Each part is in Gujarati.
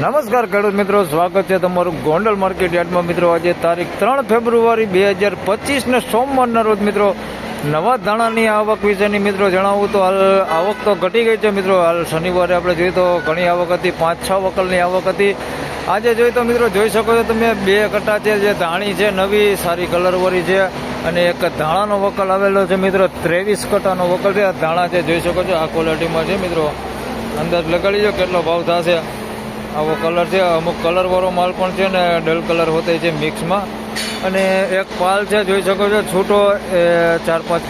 નમસ્કાર ખેડૂત મિત્રો, સ્વાગત છે તમારું ગોંડલ માર્કેટ યાર્ડમાં. મિત્રો, આજે તારીખ ત્રણ ફેબ્રુઆરી બે હજાર પચીસને સોમવારના રોજ, મિત્રો, નવા ધાણાની આવક વિશેની, મિત્રો, જણાવું તો હાલ આવક તો ઘટી ગઈ છે, મિત્રો. હાલ શનિવારે આપણે જોઈએ તો ઘણી આવક હતી, પાંચ છ વકલની આવક હતી. આજે જોઈએ તો, મિત્રો, જોઈ શકો છો તમે, બે કટા છે, જે ધાણી છે, નવી, સારી કલરવાળી છે, અને એક ધાણાનો વકલ આવેલો છે, મિત્રો, ત્રેવીસ કટાનો વકલ છે. આ ધાણા છે, જોઈ શકો છો, આ ક્વોલિટીમાં છે, મિત્રો. અંદાજ લગાડી દો, કેટલો ભાવ થશે. આવો કલર છે, અમુક કલરવાળો માલ પણ છે ને ડલ કલર હોતે છે મિક્સમાં અને એક પાલ છે, જોઈ શકો છો, છૂટો, એ ચાર પાંચ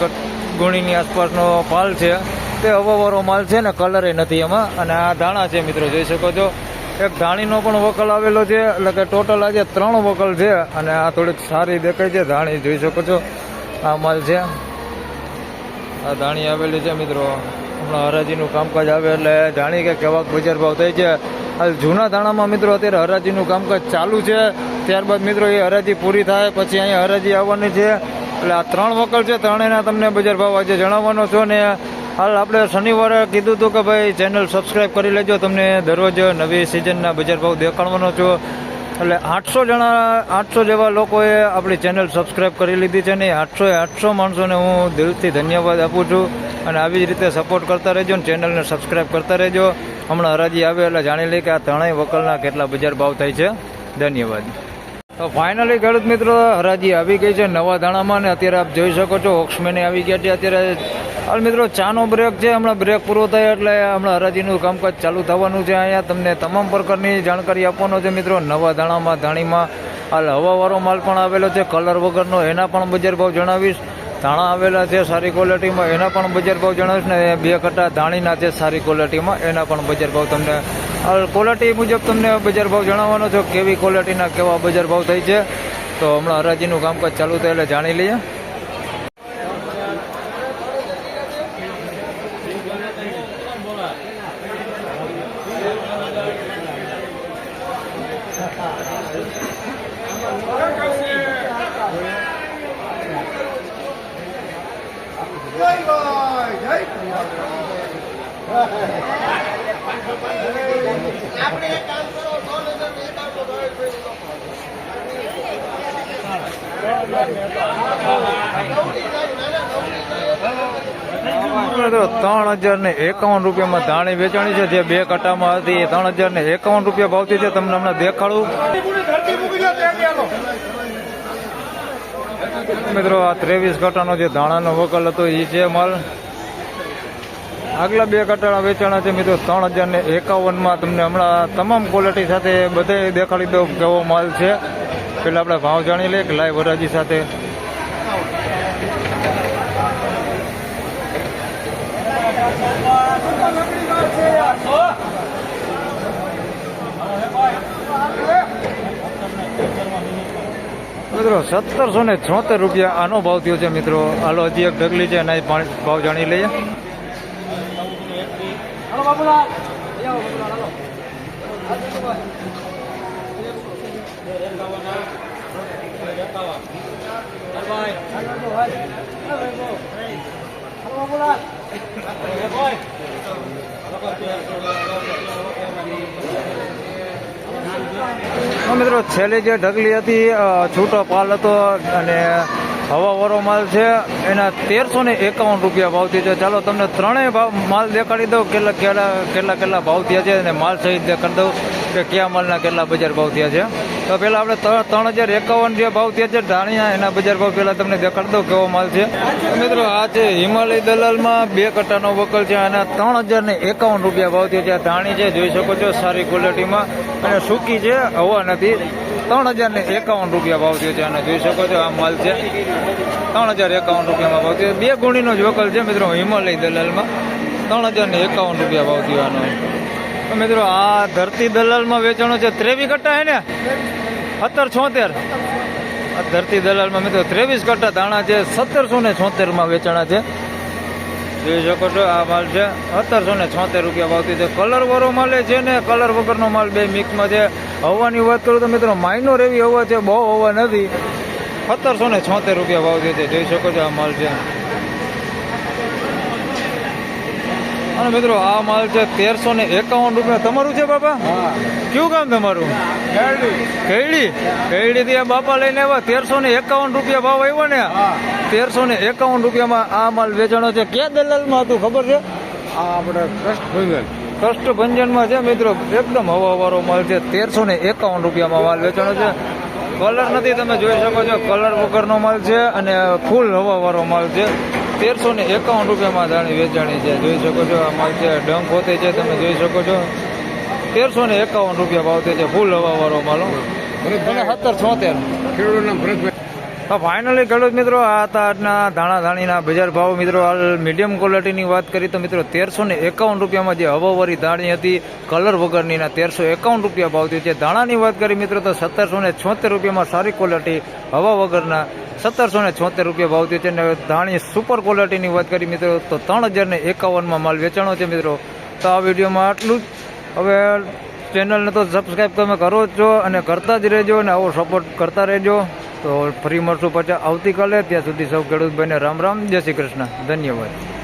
ગુણીની આસપાસનો પાલ છે. તે હવાવાળો માલ છે ને કલરે નથી એમાં. અને આ ધાણા છે મિત્રો, જોઈ શકો છો. એક ધાણીનો પણ વકલ આવેલો છે, એટલે કે ટોટલ આજે ત્રણ વકલ છે. અને આ થોડીક સારી દેખાય છે, ધાણી જોઈ શકો છો. આ માલ છે. આ ધાણી આવેલી છે મિત્રો. હમણાં હરાજીનું કામકાજ આવે એટલે ધાણી કે કેવા બજાર ભાવ થાય છે. જૂના ધાણામાં મિત્રો અત્યારે હરાજીનું કામકાજ ચાલુ છે. ત્યારબાદ મિત્રો એ હરાજી પૂરી થાય, પછી અહીંયા હરાજી આવવાની છે. એટલે આ ત્રણ વકલ છે, ત્રણેયના તમને બજાર ભાવ આજે જણાવવાનો છો ને હાલ આપણે શનિવારે કીધું હતું કે ભાઈ ચેનલ સબસ્ક્રાઈબ કરી લેજો, તમને દરરોજ નવી સિઝનના બજાર ભાવ દેખાડવાનો છો. એટલે આઠસો જણા, આઠસો જેવા લોકોએ આપણી ચેનલ સબસ્ક્રાઈબ કરી લીધી છે ને આઠસો આઠસો માણસોને હું દિલથી ધન્યવાદ આપું છું. અને આવી જ રીતે સપોર્ટ કરતા રહેજો ને ચેનલને સબસ્ક્રાઈબ કરતા રહેજો. હમણાં હરાજી આવે એટલે જાણી લઈએ કે આ ત્રણેય વકલના કેટલા બજાર ભાવ થાય છે. ધન્યવાદ. તો ફાઇનલી ખેડૂત મિત્રો, હરાજી આવી ગઈ છે નવા દાણામાં ને અત્યારે આપ જોઈ શકો છો ઓક્સમેને આવી ગયા છે. અત્યારે હાલ મિત્રો, ચાનો બ્રેક છે. હમણાં બ્રેક પૂરો થાય એટલે હમણાં હરાજીનું કામકાજ ચાલુ થવાનું છે. અહીંયા તમને તમામ પ્રકારની જાણકારી આપવાનો છે મિત્રો. નવા દાણામાં ધાણીમાં હાલ હવાવાળો માલ પણ આવેલો છે. કલર વગરનો એના પણ બજાર ભાવ જણાવીશ. ધાણા આવેલા છે સારી ક્વોલિટીમાં એના પણ બજાર ભાવ જણાવીશ ને બે કટ્ટા ધાણીના છે સારી ક્વોલિટીમાં એના પણ બજાર ભાવ તમને ક્વોલિટી મુજબ તમને બજાર ભાવ જણાવવાનો છો, કેવી ક્વોલિટીના કેવા બજાર ભાવ થાય છે. તો હમણાં હરાજીનું કામકાજ ચાલુ થાય એટલે જાણી લઈએ. મિત્રો ત્રણ હજાર ને એકાવન રૂપિયામાં ધાણી વેચાણી છે, જે બે કટામાં હતી, એ ત્રણ હજાર ને એકાવન રૂપિયા ભાવતી છે. તમને હમણાં દેખાડું. મિત્રો, આ ત્રેવીસ કટાનો જે ધાણાનો વકલ હતો એ છે માલ આગલા બે કટાળા વેચાણા છે મિત્રો, ત્રણ હજાર ને એકાવનમાં તમને હમણાં તમામ ક્વોલિટી સાથે બધે દેખાડી દઉં કેવો માલ છે. પેલા આપણે ભાવ જાણી લઈએ કે લાઈવ વરાજી સાથે. મિત્રો, સત્તરસો ને છોતેર રૂપિયા આનો ભાવ થયો છે મિત્રો. હાલો, હજી એક ઢગલી છે એના ભાવ જાણી લઈએ. મિત્રો છેલ્લી જે ઢગલી હતી છૂટો પાલ હતો અને હવાવાળો માલ છે, એના તેરસો ને એકાવન રૂપિયા ભાવ થયો છે. ચાલો તમને ત્રણેય ભાવ માલ દેખાડી દઉં, કેટલા કેટલા કેટલા કેટલા ભાવ થયા છે અને માલ સહિત દેખાડી દઉં કે કયા માલના કેટલા બજાર ભાવ થયા છે. તો પહેલાં આપણે ત્રણ હજાર એકાવન જે ભાવ થયા છે ધાણીના એના બજાર ભાવ પહેલાં તમને દેખાડી દઉં કેવો માલ છે. મિત્રો, આ છે હિમાલય દલાલમાં બે કટ્ટાનો વકલ છે અને ત્રણ હજાર ને એકાવન રૂપિયા ભાવ થયો છે. ધાણી છે, જોઈ શકો છો સારી ક્વોલિટીમાં અને સૂકી છે, હવા નથી. ત્રણ હજાર ને એકાવન રૂપિયા ભાવ થયો છે અને જોઈ શકો છો આ માલ છે. ત્રણ હજાર એકાવન રૂપિયામાં ભાવ થયો. બે ગુણીનો જ વકલ છે મિત્રો, હિમાલય દલાલમાં. ત્રણ હજાર ને એકાવન રૂપિયા ભાવ થયો આનો. મિત્રો, આ ધરતી દલાલમાં વેચાણો છે ત્રેવીસ કટ્ટા હે ને? સત્તર છોતેર. આ ધરતી દલાલમાં મિત્રો, ત્રેવીસ કટ્ટા દાણા છે, સત્તરસો ને છોતેરમાં વેચાણા છે. જોઈ શકો છો આ માલ છે, સત્તરસો ને છોતેર રૂપિયા ભાવથી છે. કલર વાળો માલ છે ને, કલર વગરનો માલ બે મિક્સમાં છે. હવાની વાત કરું તો મિત્રો માઇનોર એવી હવા છે બહુ હવા નથી. સત્તરસો ને છોતેર રૂપિયા ભાવ છે જોઈ શકો છો આ માલ છે. અને મિત્રો આ માલ છે તેરસો ને એકાવન રૂપિયા. તમારું છે બાપા? કયું કામ તમારું? કેળી કેળી થી બાપા લઈને આવ્યા. તેરસો ને એકાવન રૂપિયા ભાવ આવ્યો ને. તેરસો ને એકાવન રૂપિયામાં આ માલ વેચાણો છે. ક્યાં દલાલમાં હતું ખબર છે? આ આપણે ટ્રસ્ટ ભંગલ કષ્ટભંજનમાં છે મિત્રો. એકદમ હવાવાળો માલ છે. તેરસો ને એકાવન રૂપિયામાં માલ વેચાણો છે. કલર નથી તમે જોઈ શકો છો. કલર વગરનો માલ છે અને ફૂલ હવાવાળો માલ છે. તેરસો ને એકાવન રૂપિયામાં ધાણી વેચાણી છે. જોઈ શકો છો આ માલ છે. ડંક હોતે છે તમે જોઈ શકો છો. તેરસો ને એકાવન રૂપિયા ભાવતે છે. ફૂલ હવાવાળો માલ અને સત્તર છોતેર. ખેડૂતનું હા ફાઇનલી ખેડૂત મિત્રો, આ હતા આજના ધાણા ધાણીના બજાર ભાવ મિત્રો, હાલ મીડિયમ ક્વોલિટીની વાત કરી તો મિત્રો તેરસો ને એકાવન રૂપિયામાં જે હવાવાળી ધાણી હતી કલર વગરનીના તેરસો એકાવન રૂપિયા ભાવતી છે. ધાણાની વાત કરી મિત્રો તો સત્તરસો ને છોતેર રૂપિયામાં સારી ક્વોલિટી હવા વગરના સત્તરસો ને છોતેર રૂપિયા ભાવતી છે. અને ધાણી સુપર ક્વોલિટીની વાત કરી મિત્રો તો ત્રણ હજાર ને એકાવનમાં માલ વેચાણો છે મિત્રો. તો આ વિડીયોમાં આટલું જ. હવે ચેનલને તો સબસ્ક્રાઈબ તમે કરો જ છો અને કરતા જ રહેજો અને આવો સપોર્ટ કરતા રહેજો. તો ફરી મળશું પાછા આવતીકાલે. ત્યાં સુધી સૌ ખેડૂત ભાઈને રામ રામ. જય શ્રી કૃષ્ણ. ધન્યવાદ.